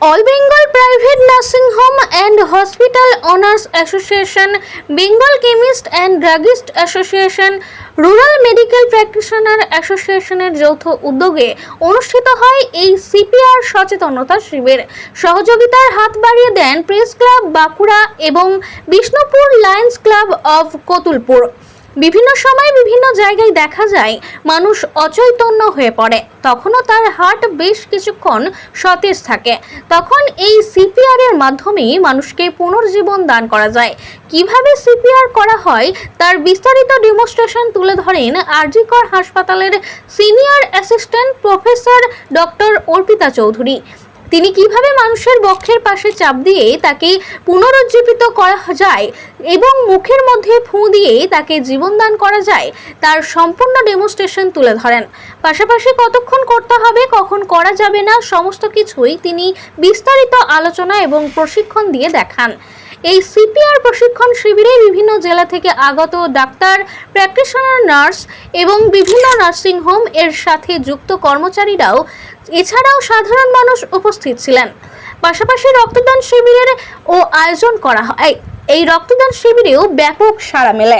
All Bengal private nursing home and hospital owners association, Bengal chemist and druggist association, rural medical practitioner অ্যাসোসিয়েশনের যৌথ উদ্যোগে অনুষ্ঠিত হয় এই সিপিআর সচেতনতা শিবির। সহযোগিতার হাত বাড়িয়ে দেন প্রেস ক্লাব বাঁকুড়া এবং Bishnupur lions club of Kotulpur. বিভিন্ন সময় বিভিন্ন জায়গায় দেখা যায় মানুষ অচৈতন্য হয়ে পড়ে। তখনও তার হার্ট বেশ কিছুক্ষণ সতেজ থাকে। তখন এই সিপিআর এর মাধ্যমেই মানুষকে পুনর্জীবন দান করা যায়। কীভাবে সিপিআর করা হয় তার বিস্তারিত ডেমোস্ট্রেশন তুলে ধরেন আরজিকর হাসপাতালের senior assistant professor doctor Arpita Chowdhury. তিনি কীভাবে মানুষের বক্ষের পাশে চাপ দিয়ে তাকে পুনরুজ্জীবিত করা যায় এবং মুখের মধ্যে ফু দিয়ে তাকে জীবনদান করা যায়, তার সম্পূর্ণ ডেমোস্ট্রেশন তুলে ধরেন। পাশাপাশি কতক্ষণ করতে হবে, কখন করা যাবে না, সমস্ত কিছুই তিনি বিস্তারিত আলোচনা এবং প্রশিক্ষণ দিয়ে দেখান। এই সিপিআর প্রশিক্ষণ শিবিরে বিভিন্ন জেলা থেকে আগত ডাক্তার প্র্যাকটিশনার নার্স এবং বিভিন্ন নার্সিং হোম এর সাথে যুক্ত কর্মচারীরাও এছাড়াও সাধারণ মানুষ উপস্থিত ছিলেন। পাশাপাশি রক্তদান শিবিরের ও আয়োজন করা হয়। এই রক্তদান শিবিরেও ব্যাপক সাড়া মেলে।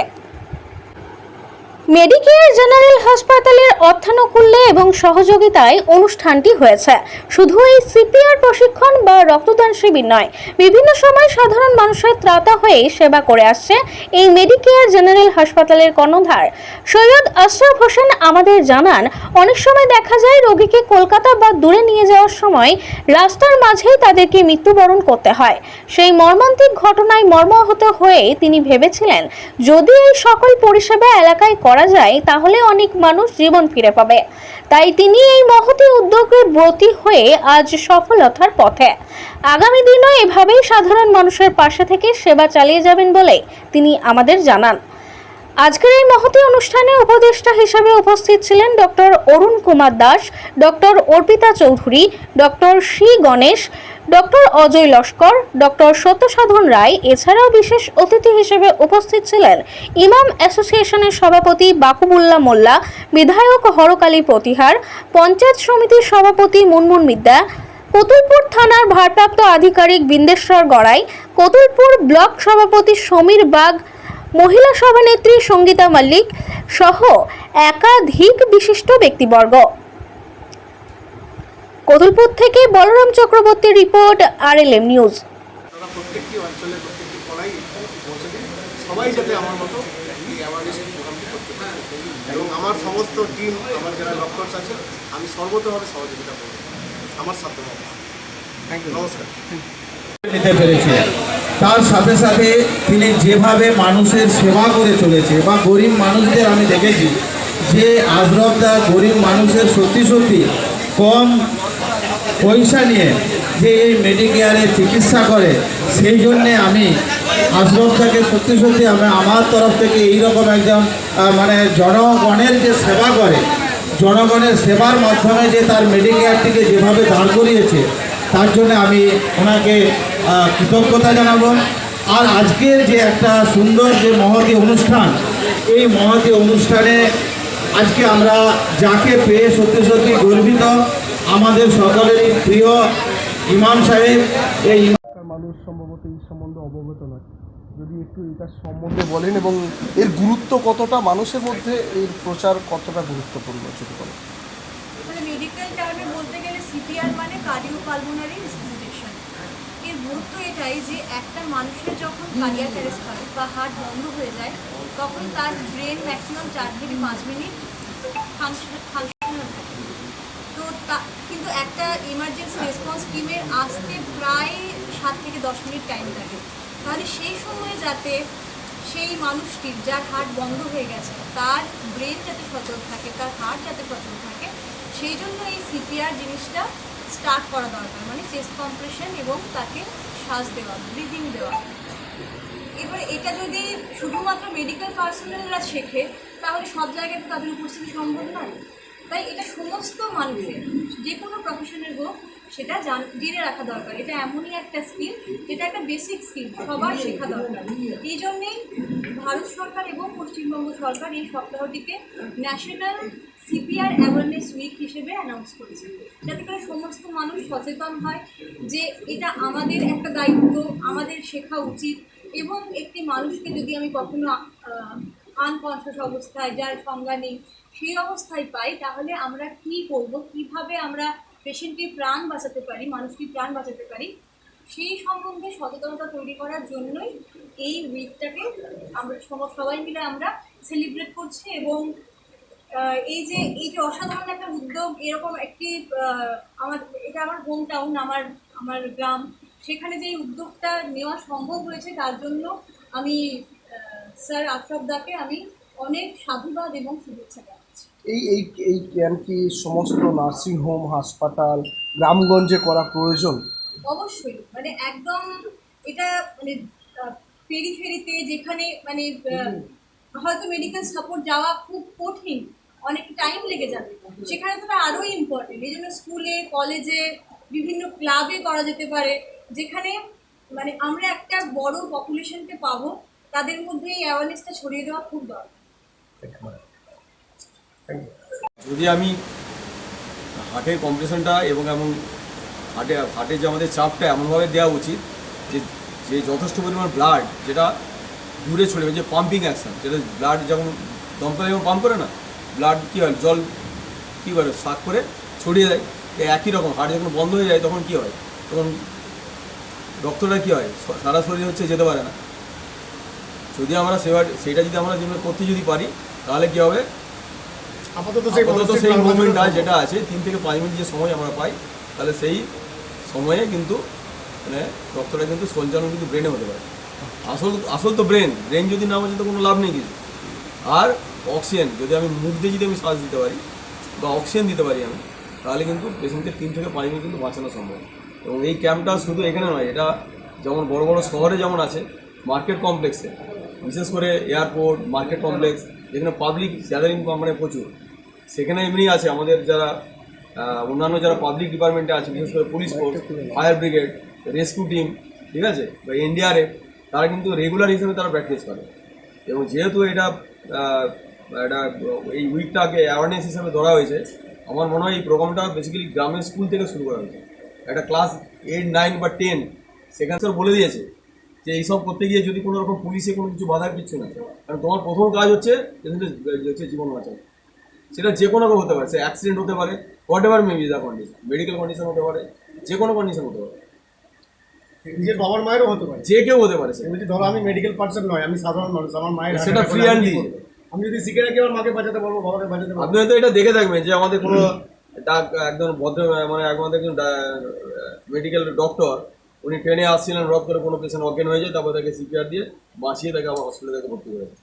মেডিকেয়ার জেনারেল হাসপাতালের অর্থানুকূল্যে এবং সহযোগিতায় অনুষ্ঠানটি হয়েছে। শুধু এই সিপিআর প্রশিক্ষণ বা রক্তদান শিবির নয়, বিভিন্ন সময় সাধারণ মানুষের ত্রাতা হয়ে সেবা করে আসছে এই মেডিকেয়ার জেনারেল হাসপাতালের কর্ণধার। সৈয়দ আশরাফ হোসেন আমাদের জানান, অনেক সময় দেখা যায় রোগীকে কলকাতা বা দূরে নিয়ে যাওয়ার সময় রাস্তার মাঝেই তাদেরকে মৃত্যুবরণ করতে হয়। সেই মর্মান্তিক ঘটনায় মর্মাহত হয়ে তিনি ভেবেছিলেন, যদি এই সকল পরিষেবা এলাকায় করা যায়, তাহলে অনেক মানুষ জীবন ফিরে পাবে। তাই তিনি এই মহতি উদ্যোগে ব্রতী হয়ে আজ সফলতার পথে। আগামী দিনও এভাবেই সাধারণ মানুষের পাশে থেকে সেবা চালিয়ে যাবেন বলে তিনি আমাদের জানান। আজকের এই মহতি অনুষ্ঠানে উপদেষ্টা হিসেবে উপস্থিত ছিলেন doctor Arun Kumar Das, doctor Arpita Chowdhury, doctor Sri Ganesh, doctor Ajay Laskar, doctor Satyasadhan Roy, এছাড়াও বিশেষ অতিথি হিসেবে উপস্থিত ছিলেন ইমাম অ্যাসোসিয়েশনের সভাপতি বাকুবুল্লাহ মোল্লা, বিধায়ক হরকালী প্রতিহার, পঞ্চায়েত সমিতির সভাপতি মুনমুন মিদ্যা, কতুলপুর থানার ভারপ্রাপ্ত আধিকারিক বিন্দেশ্বর গড়াই, কতুলপুর ব্লক সভাপতি সমীর বাগ মহিলা সভানেত্রী সঙ্গীতা মল্লিক সহ একাধিক বিশিষ্ট ব্যক্তিবর্গ। কতুলপুর থেকে বলরাম চক্রবর্তীর রিপোর্ট আরএলএম নিউজ। আপনারা প্রত্যেকটি অঞ্চলে প্রত্যেকটি কলাই পৌঁছে দিন। সবাই যাতে আমার মতো এই অ্যাওয়ারনেস প্রোগ্রামটি করতে পারে। এবং আমার সমস্ত টিম আমার যারা ডক্টরস আছে আমি সর্বতভাবে সহযোগিতা করব। আমার সাথে নমস্কার। নিতে পেরেছিলেন তার সাথে সাথে তিনি যেভাবে মানুষের সেবা করে চলেছে, বা গরিব মানুষদের আমি দেখেছি, যে আজরবদা গরিব মানুষের সত্যি সত্যি কম পয়সা নিয়ে যে এই মেডিকেয়ারে চিকিৎসা করে, সেই জন্যে আমি আজরবদাকে সত্যি সত্যি আমি আমার তরফ থেকে এইরকম একজন মানে জনগণের যে সেবা করে, জনগণের সেবার মাধ্যমে যে তার মেডিকেয়ারটিকে যেভাবে দাঁড় করিয়েছে, তার জন্য আমি ওনাকে কৃতজ্ঞতা জানাব। আর আজকের যে একটা সুন্দর যে মহতি অনুষ্ঠান এই মহতি অনুষ্ঠানে আজকে আমরা যাকে পেয়ে সত্যি সত্যি গর্বিত আমাদের সকলেরই প্রিয় ইমাম সাহেব এই মানুষ সম্ভবত এই সম্বন্ধে অবগত নয়। যদি একটু এটার সম্বন্ধে বলেন এবং এর গুরুত্ব কতটা মানুষের মধ্যে এর প্রচার কতটা গুরুত্বপূর্ণ বলেন। মানে মেডিকেল টার্মে বলতে গেলে সিপিআর মানে কার্ডিও পালমোনারি এর গুরুত্ব এটাই যে একটা মানুষের যখন কার্ডিয়াক অ্যারেস্ট হয় বা হার্ট বন্ধ হয়ে যায়, তখন তার ব্রেন ম্যাক্সিমাম চার থেকে পাঁচ মিনিট তো তা, কিন্তু একটা ইমার্জেন্সি রেসপন্স টিমের আসতে প্রায় সাত থেকে দশ মিনিট টাইম লাগে। তাহলে সেই সময়ে যাতে সেই মানুষটির যার হার্ট বন্ধ হয়ে গেছে, তার ব্রেন যাতে সচল থাকে, তার হার্ট যাতে সচল থাকে, সেই জন্য এই সিপিআর জিনিসটা স্টার্ট করা দরকার মানে চেস্ট কম্প্রেশন এবং তাকে শ্বাস দেওয়া ব্রিদিং দেওয়া। এবার এটা যদি শুধুমাত্র মেডিকেল পার্সোনালরা শেখে, তাহলে সব জায়গায় তো তাদের উপস্থিতি সম্ভব নয়। তাই এটা সমস্ত মানুষের, যে কোনো প্রফেশনের হোক, সেটা জান, জেনে রাখা দরকার। এটা এমনই একটা স্কিল যেটা একটা বেসিক স্কিল সবার শেখা দরকার। এই জন্যেই ভারত সরকার এবং পশ্চিমবঙ্গ সরকার এই সপ্তাহটিকে ন্যাশনাল সিপিআর অ্যাওয়ারনেস উইক হিসেবে অ্যানাউন্স করেছে। যাতে করে সমস্ত মানুষ সচেতন হয় যে এটা আমাদের একটা দায়িত্ব, আমাদের শেখা উচিত এবং একটি মানুষকে যদি আমি কখনো আনকনসিয়াস অবস্থায় যার সংজ্ঞা নেই, সেই অবস্থায় পাই, তাহলে আমরা কি করব, কীভাবে আমরা পেশেন্টের প্রাণ বাঁচাতে পারি, মানুষটির প্রাণ বাঁচাতে পারি, সেই সম্বন্ধে সচেতনতা তৈরি করার জন্যই এই উইকটাকে আমরা সবাই মিলে আমরা সেলিব্রেট করছি এবং এই যে এই যে অসাধারণ একটা উদ্যোগ এরকম একটি আমার এটা আমার হোম টাউন আমার আমার গ্রাম সেখানে যে উদ্যোগটা নেওয়া সম্ভব হয়েছে তার জন্য আমি স্যার আশরাফ দাকে আমি অনেক সাধুবাদ এবং শুভেচ্ছা জানাচ্ছি। এই এই এই ক্যাম্প কি সমস্ত নার্সিং হোম হাসপাতাল গ্রামগঞ্জে করা প্রয়োজন? অবশ্যই মানে একদম এটা মানে পেরিফেরিতে যেখানে মানে হয়তো মেডিকেল সাপোর্ট যাওয়া খুব কঠিন অনেক টাইম লেগে যাবে। সেখানে তো আরও ইম্পর্টেন্ট এই জন্য স্কুলে কলেজে বিভিন্ন ক্লাবে করা যেতে পারে। যেখানে মানে আমরা একটা বড় পপুলেশনকে পাবো, তাদের মধ্যে এই অ্যাওয়ারনেসটা ছড়িয়ে দেওয়া খুব দরকার। যদি আমি হার্টের কম্প্রেশনটা এবং এমন হার্টে হার্টের যে আমাদের চাপটা এমনভাবে দেওয়া উচিত যে যে যথেষ্ট পরিমাণ ব্লাড যেটা দূরে ছড়িয়ে যে পাম্পিং অ্যাকশন যেটা ব্লাড যেমন দমকলে যেমন পাম্প করে না ব্লাড কী হয় জল কী করে শাক করে ছড়িয়ে দেয়। তো একই রকম হার্ট যখন বন্ধ হয়ে যায় তখন কী হয়? তখন রক্তটা কী হয়? সারা শরীর হচ্ছে যেতে পারে না। যদি আমরা সেবা সেটা যদি আমরা যেভাবে করতে যদি পারি তাহলে কী হবে? আপাতত সেই সেই মুভমেন্টটা যেটা আছে তিন থেকে পাঁচ মিনিট যে সময় আমরা পাই তাহলে সেই সময়ে কিন্তু মানে রক্তটা কিন্তু সঞ্চালন কিন্তু ব্রেনে হতে পারে। আসল আসল তো ব্রেন ব্রেন যদি না বাঁচে তো কোনো লাভ নেই কিছু। আর অক্সিজেন যদি আমি মুখ দিয়ে যদি আমি শ্বাস দিতে পারি বা অক্সিজেন দিতে পারি আমি, তাহলে কিন্তু পেশেন্টকে তিন থেকে পাঁচ মিনিট কিন্তু বাঁচানো সম্ভব। এবং এই ক্যাম্পটা শুধু এখানে নয়, এটা যেমন বড় বড় শহরে যেমন আছে মার্কেট কমপ্লেক্সে বিশেষ করে এয়ারপোর্ট মার্কেট কমপ্লেক্স যেখানে পাবলিক গ্যাদারিং মানে প্রচুর, সেখানে এমনি আছে আমাদের যারা অন্যান্য যারা পাবলিক ডিপার্টমেন্টে আছে, বিশেষ করে police force fire brigade rescue team ঠিক আছে? বা এনডিআরএফ তারা কিন্তু রেগুলার হিসেবে তারা প্র্যাকটিস করে। এবং যেহেতু এটা এটা এই উইকটাকে অ্যাওয়ারনেস হিসেবে ধরা হয়েছে। আমার মনে হয় এই প্রোগ্রামটা বেসিক্যালি গ্রামের স্কুল থেকে শুরু করা হয়েছে। একটা ক্লাস এইট নাইন বা টেন সেখানে স্যার বলে দিয়েছে যে এইসব করতে গিয়ে যদি কোনো রকম পুলিশে কোনো কিছু বাধার কিছু না কারণ তোমার প্রথম কাজ হচ্ছে হচ্ছে জীবন বাঁচানো সেটা যে কোনো হতে পারে, সে অ্যাক্সিডেন্ট হতে পারে whatever maybe the condition medical condition হতে পারে, যে কোনো কন্ডিশন হতে পারে। নিজের বাবার মায়েরও হতে পারে। যে কেউ হতে পারে বলছি ধরো আমি মেডিকেল পার্সন নয় আমি সাধারণ মানুষ আমার মায়ের সেটা ফ্রি অ্যান্ড আমি যদি শিখে রাখি আমার মাকে বাঁচাতে পারব বাবাকে বাঁচাতে পারব। আপনি হয়তো এটা দেখে থাকবেন যে আমাদের কোনো ডাক একজন ভদ্র মানে আমাদের একজন মেডিকেল ডক্টর উনি ট্রেনে আসছিলেন রক করে কোনো পেশেন্ট অজ্ঞান হয়ে যায় তারপর তাকে সিপিআর দিয়ে বাঁচিয়ে তাকে আমার হসপিটালে ভর্তি করেছে